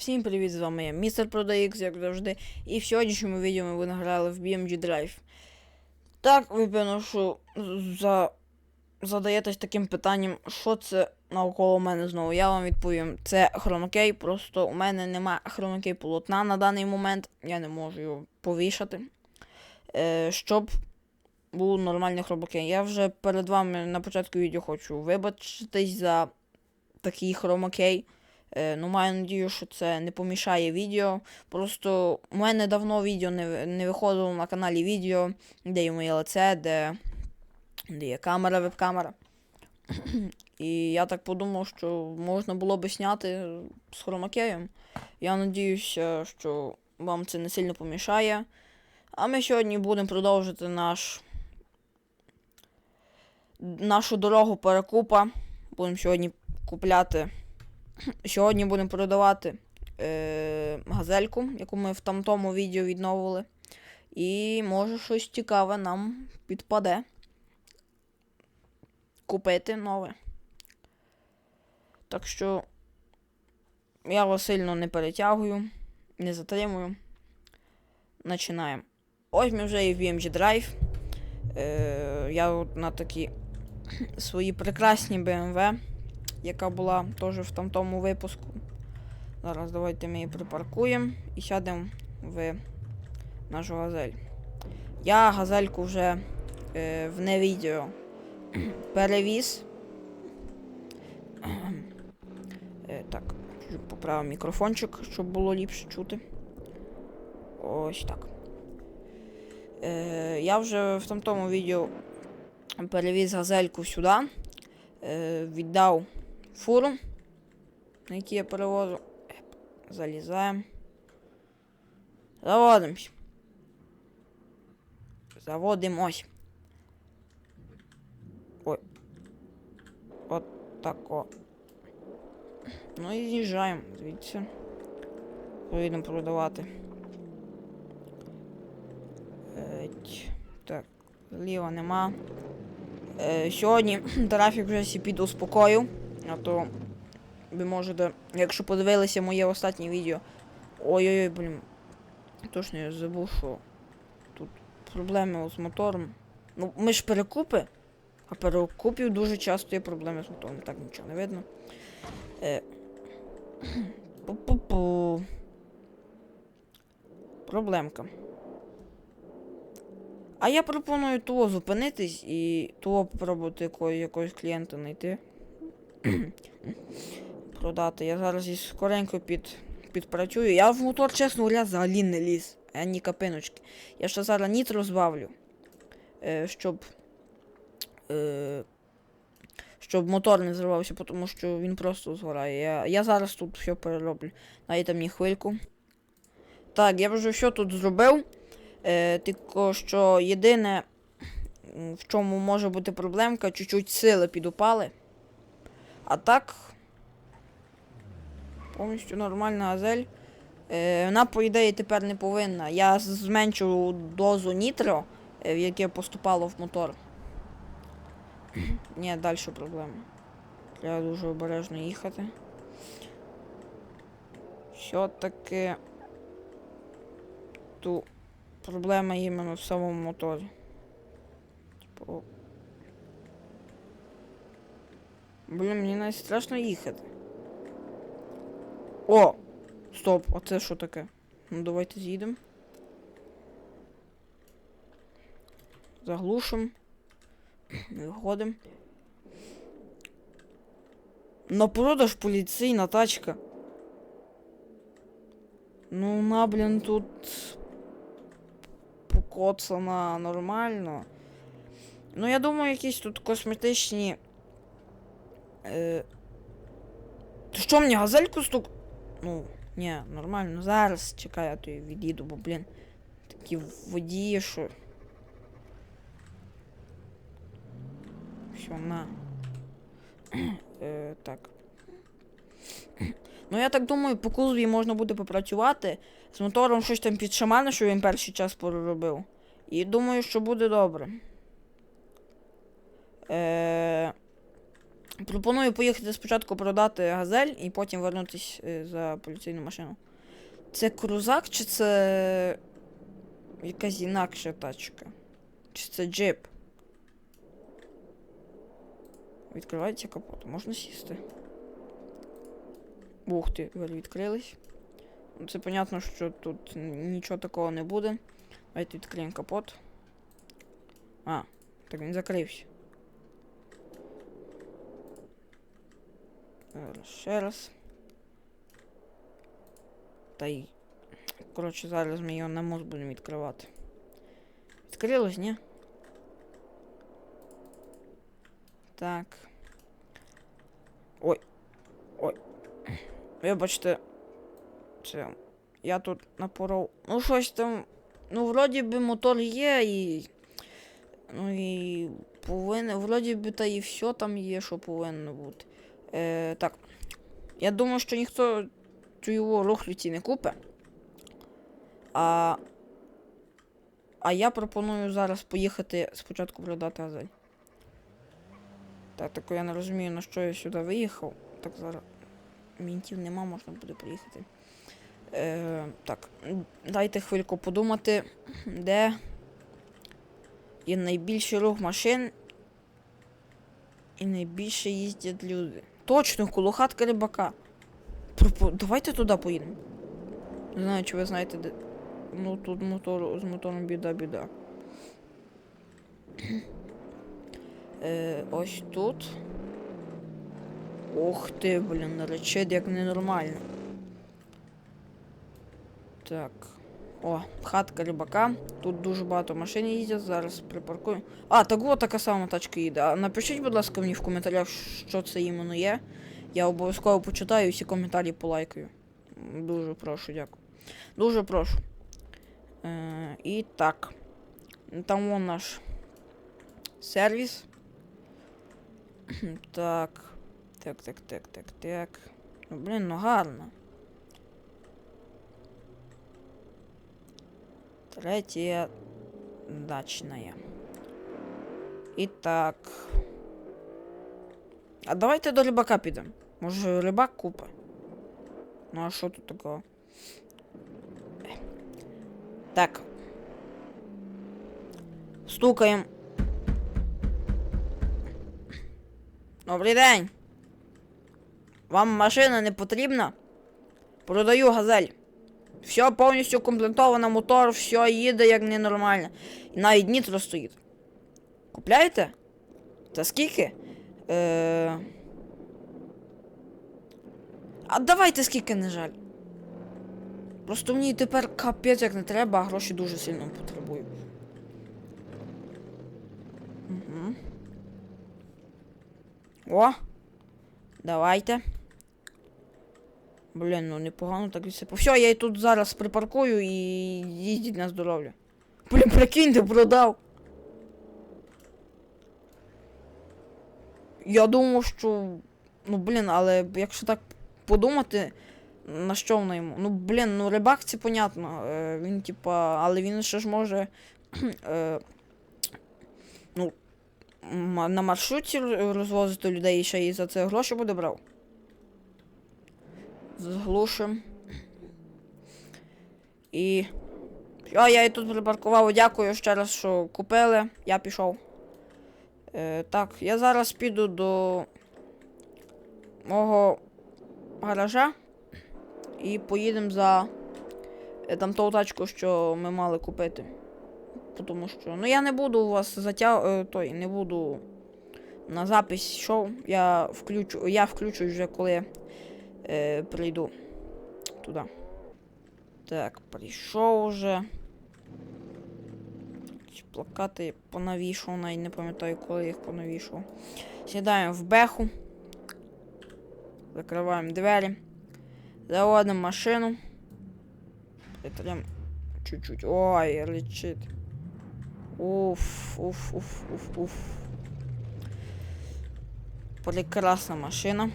Всім привіт, з вами я, містер ProdaX, як завжди. І в сьогоднішньому відео ми винаграли в BMG Drive. Так, ви певно, за... задаєтесь таким питанням, що це навколо мене знову. Я вам відповім, це хромакей, просто у мене нема хромакей полотна на даний момент, я не можу його повішати. Е, щоб був нормальний хромакей. Я вже перед вами на початку відео хочу вибачитись за такий хромакей. Е, ну, маю надію, що це не помішає відео. Просто у мене давно відео не, не виходило на каналі відео, де є моє лице, де, де є камера, веб-камера. І я так подумав, що можна було би зняти з хромакеєм. Я надіюся, що вам це не сильно помішає. А ми сьогодні будемо продовжити наш, нашу дорогу перекупа. Будемо сьогодні купляти Сьогодні будемо продавати е, газельку, яку ми в тамтому відео відновили. І може щось цікаве нам підпаде. Купити нове. Так що я вас сильно не перетягую, не затримую. Починаємо. Ось ми вже і в BMG Drive. Е, я от на такі свої прекрасні BMW яка була теж в тамтому випуску. Зараз давайте ми її припаркуємо і сядемо в нашу газель. Я газельку вже е, в не відео перевіз. Е, так, поправив мікрофончик, щоб було ліпше чути. Ось так. Е, я вже в тамтому відео перевіз газельку сюди. Е, віддав фуру, на якій я перевозу. Залізаємо. Заводимось. Заводимось. Ой. От тако. Ну і з'їжджаємо звідси. Поїдемо продавати. Еть. Так, зліва нема. Е, сьогодні трафік вже всі підуспокоїв. А то ви можете, якщо подивилися моє останнє відео. Ой-ой-ой, блін. Точно я забув, що тут проблеми з мотором. Ну, ми ж перекупи, а перекупів дуже часто є проблеми з мотором. Так нічого не видно. Е... Пу-пу-пу. Проблемка. А я пропоную того зупинитись і того попробувати якого, якогось клієнта знайти. Продати. Я зараз і скоренько під, підпрацюю. Я в мотор, чесно говоря, взагалі не ліз. Ані капиночки. Я ще зараз нітро збавлю. Е, щоб. Е, щоб мотор не зривався, тому що він просто згорає. Я, я зараз тут все перероблю. Дайте мені хвильку. Так, я вже все тут зробив. Е, тільки що єдине, в чому може бути проблемка, чуть-чуть сили підупали. А так. Повністю нормальна газель. Е, вона, по ідеї, тепер не повинна. Я з- зменшив дозу нітро, е, в яке поступало в мотор. Ні, далі проблема. Треба дуже обережно їхати. Все-таки тут проблема іменно в самому моторі. Типу. Блін, мені навіть страшно їхати. О! Стоп, а це що таке? Ну давайте з'їдемо. Заглушимо. Виходимо. На продаж поліційна тачка. Ну, вона, блін, тут покоцана нормально. Ну, я думаю, якісь тут косметичні. Е... Ти що мені газельку стук? Ну, ні, нормально. Зараз чекай, я то від'їду, бо, блін. Такі водії, що. Все, на. е, так. Ну, я так думаю, по кузові можна буде попрацювати. З мотором щось там підшамане, що він перший час проробив. І думаю, що буде добре. Е... Пропоную поїхати спочатку продати газель і потім вернутись е, за поліційну машину. Це крузак чи це якась інакша тачка? Чи це джип? Відкривається капот. Можна сісти. Ух ти, двері відкрились. Це понятно, що тут нічого такого не буде. Давайте відкриємо капот. А, так він закрився. Ще раз. Та й. Коротше, зараз ми його на мост будемо відкривати. Відкрилось, ні? Так. Ой. Ой. Вибачте. Це. Я тут напоров. Ну, щось там. Ну, вроді би мотор є і. Ну і повинен. Вроді би та і все там є, що повинно бути. Е, так. Я думаю, що ніхто цю його рухлюці не купить. А. А я пропоную зараз поїхати спочатку продати газель. Так, так я не розумію, на що я сюди виїхав. Так, зараз. Мінтів нема, можна буде приїхати. Е, так, дайте хвильку подумати, де є найбільший рух машин і найбільше їздять люди. Точно, коло хатки рибака. Давайте туди поїдемо. Не знаю, чи ви знаєте, де. Ну тут мотор з мотором біда, біда. Е, ось тут. Ох ти, блін, речить як ненормально. Так. О, хатка рибака. Тут дуже багато машин їздять, зараз припаркую. А, так от така сама тачка їде. Напишіть, будь ласка, мені в коментарях, що це іменно є. Я обов'язково почитаю і всі коментарі полайкаю. Дуже прошу, дякую. Дуже прошу. Е, і так. Там вон наш сервіс. Так. Так, так, так, так, так. Ну, блін, ну гарно. Третья дачная. Итак. А давайте до рибака підемо. Може рибак купа. Ну а що тут такого? Так. Стукаємо. Добрий день. Вам машина не потрібна? Продаю газель. Все повністю комплектовано, мотор, все їде як ненормально. І навіть нітро стоїть. Купляєте? За скільки? Е... А давайте скільки не жаль. Просто мені тепер капець як не треба, а гроші дуже сильно потребую. Угу. О! Давайте. Блін, ну непогано так відсипав. Все, я і тут зараз припаркую і їздіть на здоров'я. Блін, прикиньте, продав. Я думав, що. Ну, блін, але якщо так подумати, на що воно йому? Ну, блін, ну рибак це понятно. Е, він, типа, але він ще ж може. Е, ну, на маршрутці р- розвозити людей і ще і за це гроші буде брав. Заглушим. І. А, я і тут припаркував. Дякую ще раз, що купили. Я пішов. Е, так, я зараз піду до мого гаража і поїдемо за е, там ту тачку, що ми мали купити. Тому що. Ну я не буду у вас затяг... е, той, не буду на запись шоу. Я включу, я включу вже коли е, прийду туди. Так, прийшов. Якісь Плакати понавішав, навіть не пам'ятаю, коли їх понавішав. Сідаємо в беху. Закриваємо двері. Заводимо машину. Прям чуть-чуть. Ой, лечить. Уф, уф, уф, уф, уф. Прекрасна машина.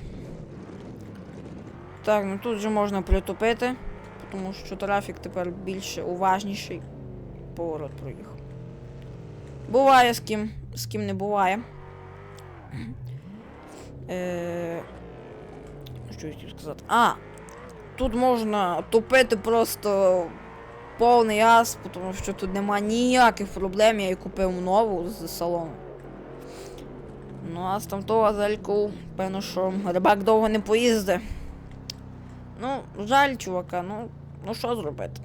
Так, ну тут же можна притупити, тому що трафік тепер більше уважніший. Поворот проїхав. Буває з ким, з ким не буває. Е... Що я хотів сказати? А! Тут можна тупити просто повний газ, тому що тут нема ніяких проблем, я її купив нову з салону. Ну, а з там того газельку, певно, що рибак довго не поїздить. Ну, жаль, чувака, ну, ну що зробити?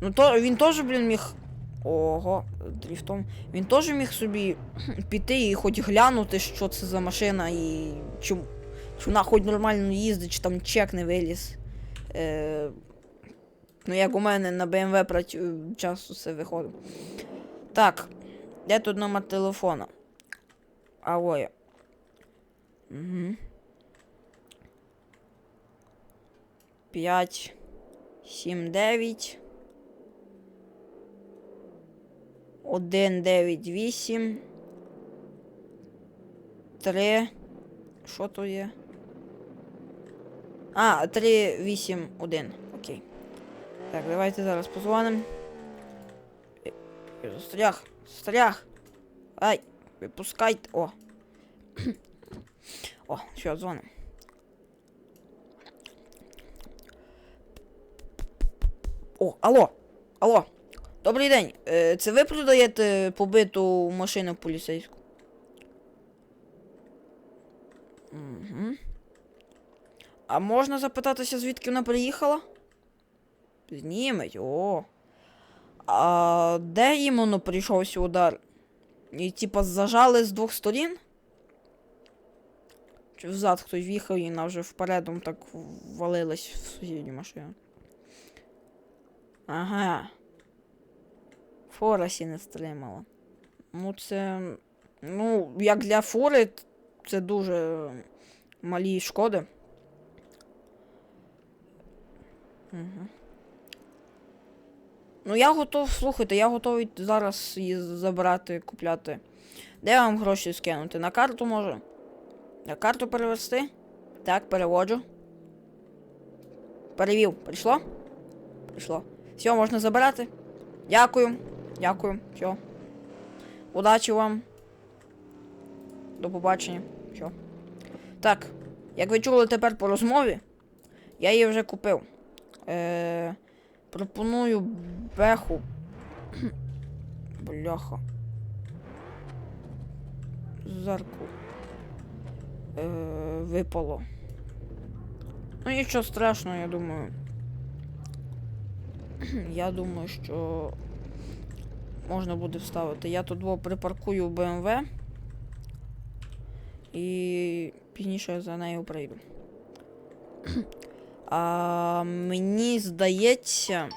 Ну то він теж, блін, міг. Ого, дріфтом. Він теж міг собі піти і хоч глянути, що це за машина і чи, чи вона хоч нормально їздить, чи там чек не виліз. Е, ну, як у мене на BMW працю... часто все виходить. Так, де тут номер телефона? А. Угу. 5, 7, 9. 1, 9, 8. 3. Що то є? А, 3, 8, 1. Окей. Так, давайте зараз позвонимо. Застряг, застряг. Ай, випускайте. О. О, все, дзвонимо. О, алло, алло. Добрий день. Е, Це ви продаєте побиту машину поліцейську? Угу. А можна запитатися, звідки вона приїхала? Знімить, о. А де іменно прийшовся удар? І типа зажали з двох сторін? Чи взад хтось в'їхав і вона вже впередом так валилась в сусідню машину? Ага. Фора сі не стримала. Ну, це. Ну, як для фури, це дуже малі шкоди. Угу. Ну, я готов, слухайте, я готовий зараз її забрати, купляти. Де вам гроші скинути? На карту може? На карту перевести? Так, переводжу. Перевів. Прийшло? Прийшло. Все, можна забирати. Дякую. Дякую. Все. Удачі вам. До побачення. Все. Так. Як ви чули тепер по розмові, я її вже купив. Е, пропоную беху. Бляха. Зарку. Е, випало. Ну нічого страшного, я думаю. Я думаю, що можна буде вставити. Я тут припаркую BMW і пізніше за нею прийду. А мені здається,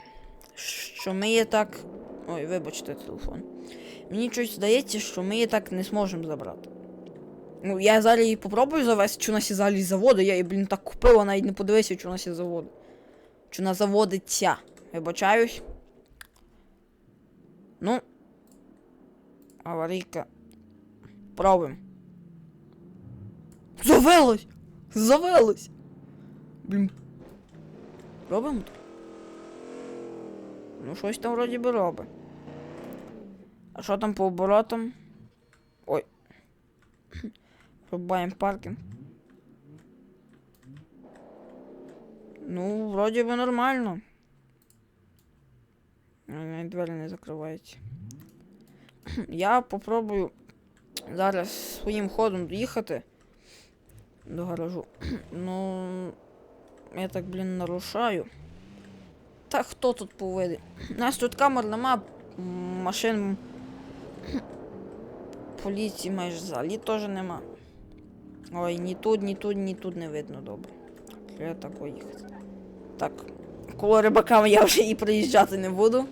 що ми її так. Ой, вибачте телефон. Мені щось здається, що ми її так не зможемо забрати. Ну, я зараз її попробую завести, чи у нас є залі заводу. Я її, блін, так купила, навіть не подивився, чи у нас є заводу. Чи вона заводиться. Вибачаюсь. Ну. Аварійка. Пробуємо. Завелось! Завелось! Блін. Робимо? Ну, щось там вроді би робить. А що там по оборотам? Ой. Рубаємо паркінг. Ну, вроді би нормально. Двері не закриваються. Я попробую зараз своїм ходом доїхати до гаражу. Ну. Я так, блін, нарушаю. Та хто тут поведе? У нас тут камер нема, машин поліції майже взагалі теж нема. Ой, ні тут, ні тут, ні тут не видно добре. Треба так поїхати. Так, коло рибаками я вже і приїжджати не буду.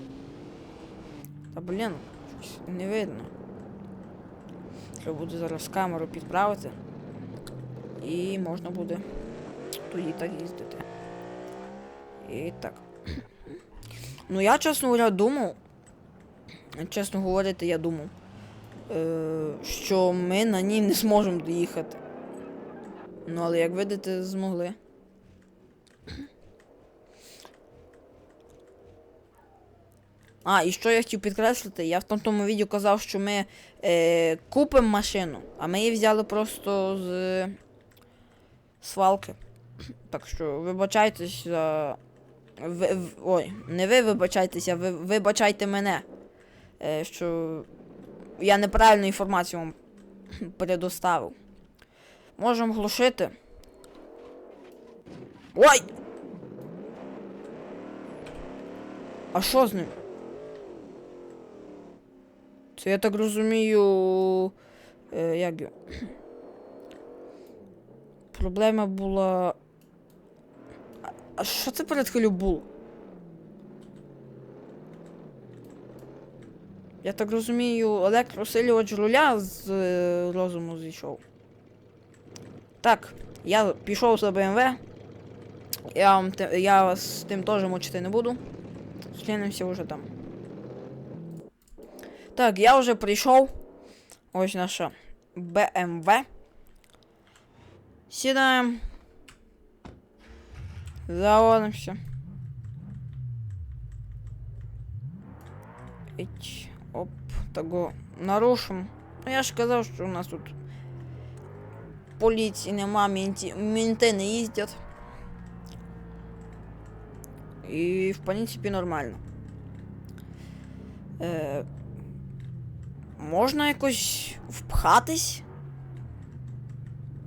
Та блін, щось не видно. Треба буде зараз камеру підправити. І можна буде тоді так їздити. І так. Ну я, чесно говоря, думав. Чесно говорити, я думав, е, що ми на ній не зможемо доїхати. Ну, але як видите, змогли. А, і що я хотів підкреслити, я в тому відео казав, що ми е, купимо машину, а ми її взяли просто з свалки. Так що вибачайтесь за. Ви, в- ой, не ви вибачайтеся, ви вибачайте мене. Е, що я неправильну інформацію вам предоставив. Можемо глушити. Ой! А що з ним? Це я так розумію. Е, як? Проблема була. А- що це перед хвилю було? Я так розумію, електросилювач руля з е, розуму зійшов. Так, я пішов за БМВ. Я, вам я вас тим теж мучити не буду. Зустрінемося вже там. Так, я вже прийшов. Ось наша БМВ. Сідаємо. Заводимося. Ить, оп, того нарушим. Ну я ж казав, що у нас тут поліції нема, мінті, мінти не їздять. І в принципі нормально. Е, можна якось впхатись?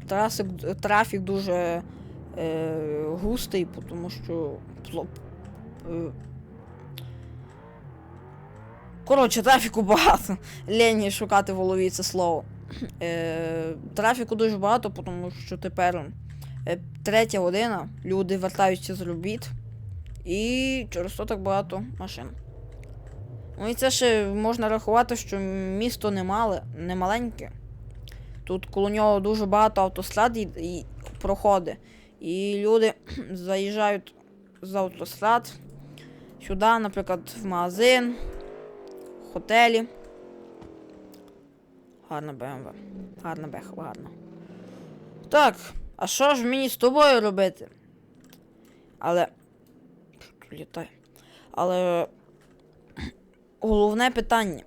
Траси, трафік дуже е, густий, тому що. е, Коротше, трафіку багато. Лені шукати в голові це слово. Е, трафіку дуже багато, тому що тепер е, третя година, люди вертаються з робіт. І через то так багато машин. Ну і це ще можна рахувати, що місто не мале, не маленьке. Тут коло нього дуже багато автострад і, і проходить. І люди заїжджають з автострад сюди, наприклад, в магазин, в готелі. Гарна БМВ. Гарна беха, гарна. Так, а що ж мені з тобою робити? Але. Літай. Але. Головне питання.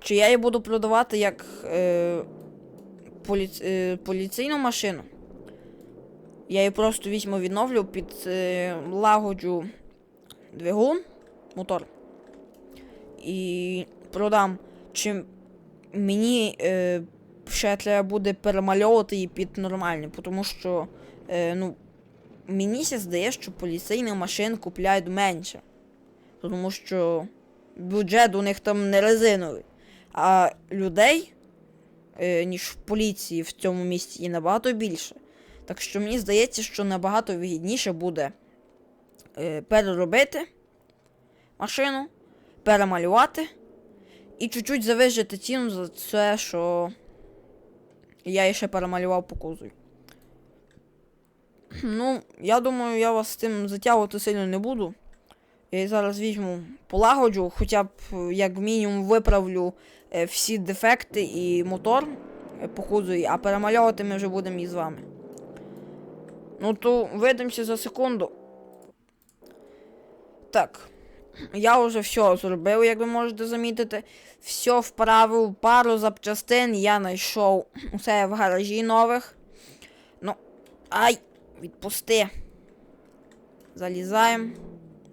Чи я її буду продавати як е, поліц, е, поліційну машину? Я її просто візьму, відновлю, під е, лагоджу двигун, мотор. І продам. Чи мені е, ще треба буде перемальовувати її під нормальну, тому що е, ну, мені ще здає, що поліцейних машин купляють менше. Тому що бюджет у них там не резиновий. А людей, е, ніж в поліції в цьому місті, і набагато більше. Так що мені здається, що набагато вигідніше буде е, переробити машину, перемалювати і чуть-чуть завижити ціну за це, що я ще перемалював по кузові. Ну, я думаю, я вас з тим затягувати сильно не буду. Я зараз візьму, полагоджу, хоча б як мінімум виправлю е, всі дефекти і мотор е, по кузові, а перемальовувати ми вже будемо і з вами. Ну то видимося за секунду. Так. Я вже все зробив, як ви можете замітити. Все вправив, пару запчастин я знайшов усе в гаражі нових. Ну, ай, відпусти. Залізаємо.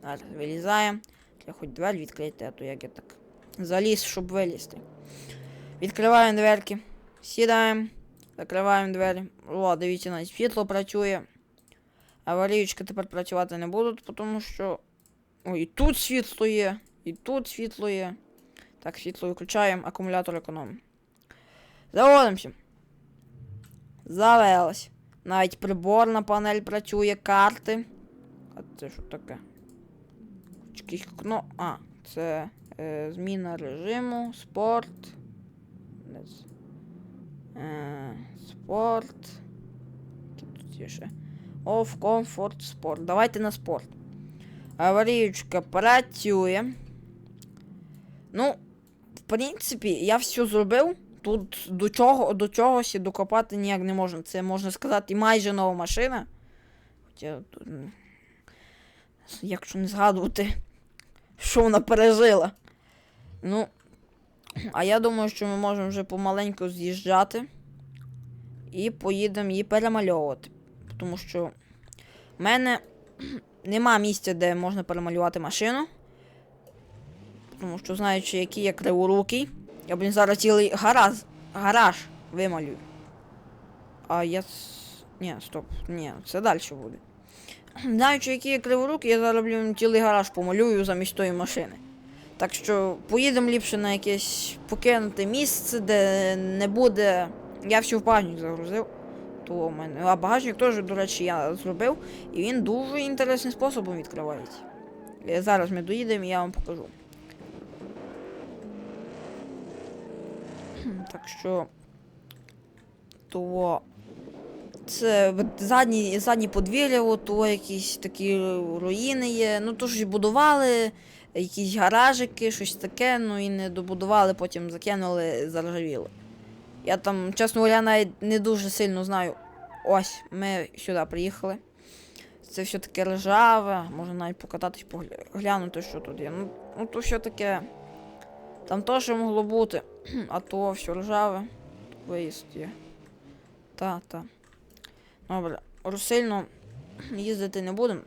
Зараз вилізаємо. Треба хоч двері відкрити, а то як я так. Заліз, щоб вилізти. Відкриваємо дверки. Сідаємо. Закриваємо двері. О, дивіться, навіть світло працює. Аварійочки тепер працювати не будуть, тому що. Ой, і тут світло є, і тут світло є. Так, світло виключаємо, акумулятор економимо. Заводимося. Завелось. Навіть приборна панель працює, карти. А це що таке? Якісь кно... А, це е, зміна режиму, спорт. Е, спорт. Тут ще? Off, комфорт, спорт. Давайте на спорт. Аваріючка працює. Ну, в принципі, я все зробив. Тут до чого, до чогось і докопати ніяк не можна. Це можна сказати майже нова машина. Хоча тут. Якщо не згадувати, що вона пережила. Ну, а я думаю, що ми можемо вже помаленьку з'їжджати і поїдемо її перемальовувати. Тому що в мене нема місця, де можна перемалювати машину. Тому що, знаючи, який я криворукий, я блін зараз цілий гараж, гараж вималюю. А я. Ні, стоп, ні, це далі буде. Знаючи, який я криворукий, я зараз блін, цілий гараж помалюю замість тої машини. Так що поїдемо ліпше на якесь покинуте місце, де не буде. Я все в багажник загрузив. То у мене. А багажник теж, до речі, я зробив. І він дуже інтересним способом відкривається. Е, Зараз ми доїдемо і я вам покажу. Так що. То. Це задні, задні подвір'я, от, то якісь такі руїни є. Ну, то ж будували, якісь гаражики, щось таке, ну і не добудували, потім закинули, заржавіло. Я там, чесно говоря, навіть не дуже сильно знаю. Ось, ми сюди приїхали. Це все таке ржаве, можна навіть покататись, поглянути, що тут є. Ну, ну то все таке. Там теж могло бути, а то все ржаве. Виїзд є. Та, та. Добре, сильно їздити не будемо.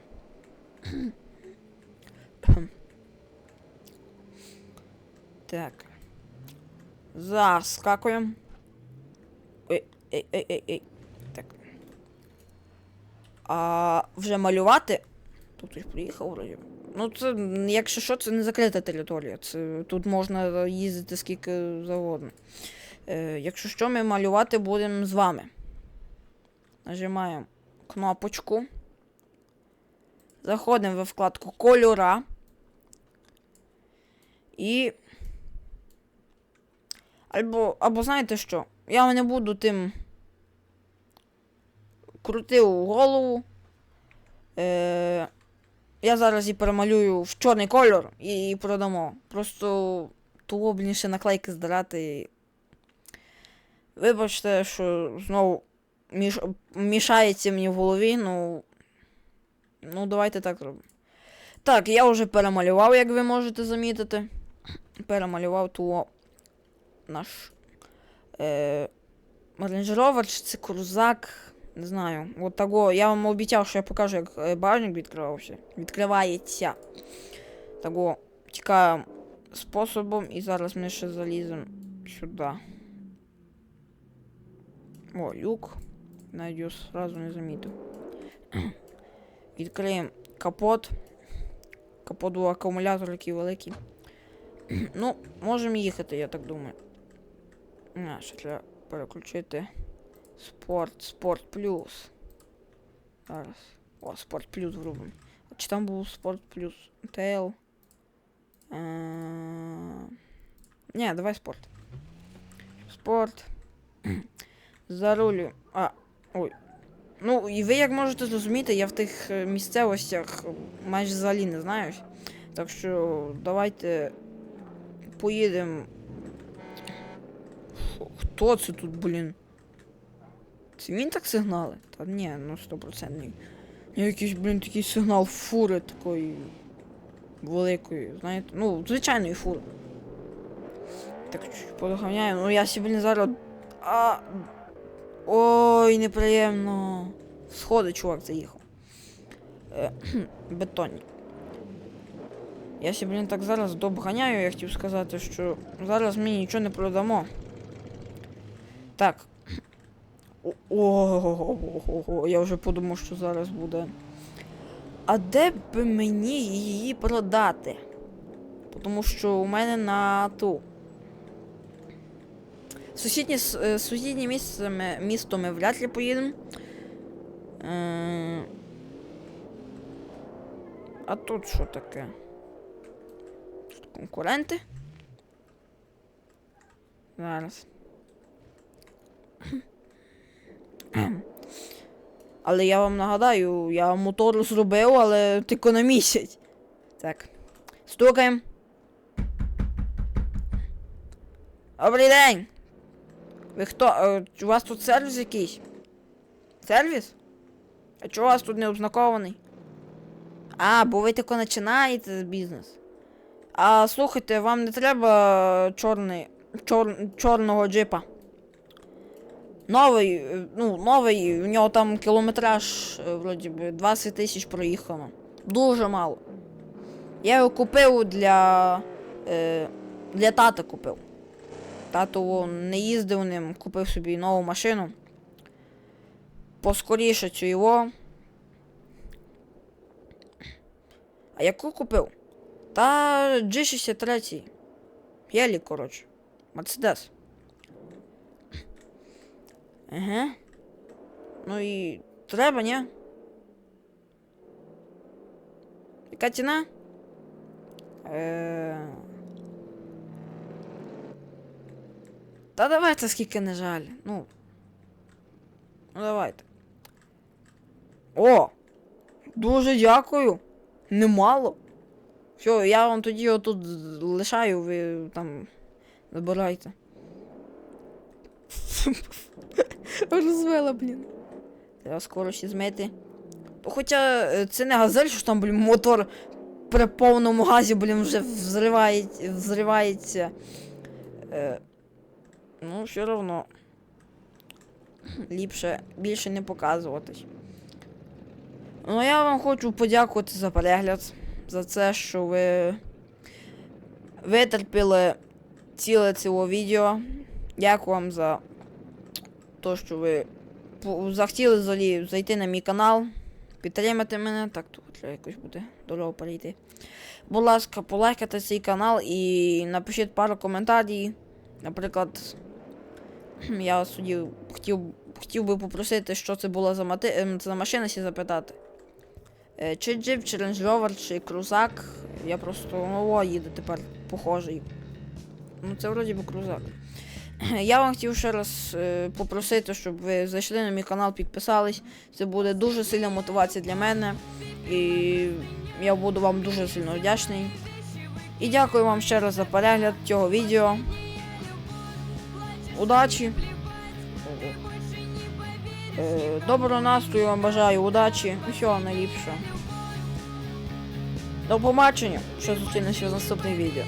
Так. Заскакуємо. Ой, ей, ей, ей, ей. Так. А вже малювати. Тут хтось приїхав вроді. Ну, це, якщо що, це не закрита територія. Це, тут можна їздити скільки завгодно. Е, якщо що, ми малювати будемо з вами. Нажимаємо кнопочку. Заходимо в вкладку кольора. І. Або, або знаєте що? Я не буду тим крутив голову. Е, я зараз і перемалюю в чорний кольор і продамо. Просто ще наклейки здирати. Вибачте, що знову міш... мішається мені в голові, ну. Ну, давайте так зробимо. Так, я вже перемалював, як ви можете замітити. Перемалював ту наш е, чи це крузак. Не знаю. От того. Я вам обіцяв, що я покажу, як е, багажник відкривався. Відкривається. Того тікаємо способом і зараз ми ще заліземо сюди. О, люк. Навіть сразу не замітив. Відкриємо капот. Капот був акумулятор який великий. ну, можемо їхати, я так думаю. А, ще треба переключити. Спорт, спорт плюс. Зараз. О, спорт плюс зробимо. А чи там був спорт плюс? ТЛ. Е, Ні, давай спорт. Спорт. Зарулю. А, ой. Ну, і ви як можете зрозуміти, я в тих е, місцевостях майже взагалі не знаю. Так що давайте поїдемо. Хто це тут, блін? Це він так сигнали? Та ні, ну 100%. Я якийсь, блін, такий сигнал фури такої великої, знаєте. Ну, звичайної фури. Так чуть подоганяю. Ну я собі, блін, зараз. А... Ой, неприємно. Сходи, чувак, заїхав. Е, бетонні. Я ще, блін, так зараз добганяю, я хотів сказати, що зараз ми нічого не продамо. Так. Ого, я вже подумав, що зараз буде. А де б мені її продати? Тому що у мене на ту. Сусіднє, с- е, сусіднє місце місто ми вряд ли поїдемо. Е, а тут що таке? Тут конкуренти. Зараз. Але я вам нагадаю, я мотор зробив, але тільки на місяць. Так. Стукаємо. Добрий день! Ви хто? Е, У вас тут сервіс якийсь? Сервіс? А чого у вас тут не обзнакований? А, бо ви тако починаєте бізнес. А слухайте, вам не треба чорний, чор, чорного джипа. Новий, е, ну, новий, у нього там кілометраж, е, вроді би, 20 тисяч проїхано. Дуже мало. Я його купив для. Е, для тата купив. Тато не їздив ним, купив собі нову машину. Поскоріше цю його. А яку купив? Та G63. Єлі, коротше. Мерседес. Ага. Ну і треба, ні? Яка ціна? Е... Та давайте скільки не жаль. Ну. Ну давайте. О! Дуже дякую. Немало. Все, я вам тоді отут лишаю, ви там забирайте. Розвела, блін. Треба скоро ще змити. Хоча е, це не газель, що там, блін, мотор при повному газі, блін, вже взриває, взривається. Ну, все одно. Ліпше більше не показуватись. Ну, я вам хочу подякувати за перегляд, за це, що ви витерпіли ціле цього відео. Дякую вам за те, що ви захотіли взагалі зайти на мій канал, підтримати мене. Так, тут треба якось буде дорого перейти. Будь ласка, полайкайте цей канал і напишіть пару коментарів. Наприклад, я вас хотів, хотів би попросити, що це була за, мати... ем, за машина, сі запитати. Е, Чи джип, чи Range Rover, чи крузак. Я просто ново їду тепер похожий. Ну, це вроді би крузак. Я вам хотів ще раз е, попросити, щоб ви зайшли на мій канал, підписались. Це буде дуже сильна мотивація для мене. І я буду вам дуже сильно вдячний. І дякую вам ще раз за перегляд цього відео. Удачі! Е, Доброго настрою вам бажаю, удачі, усього найліпшого. До побачення, що зустрінемося в наступних відео.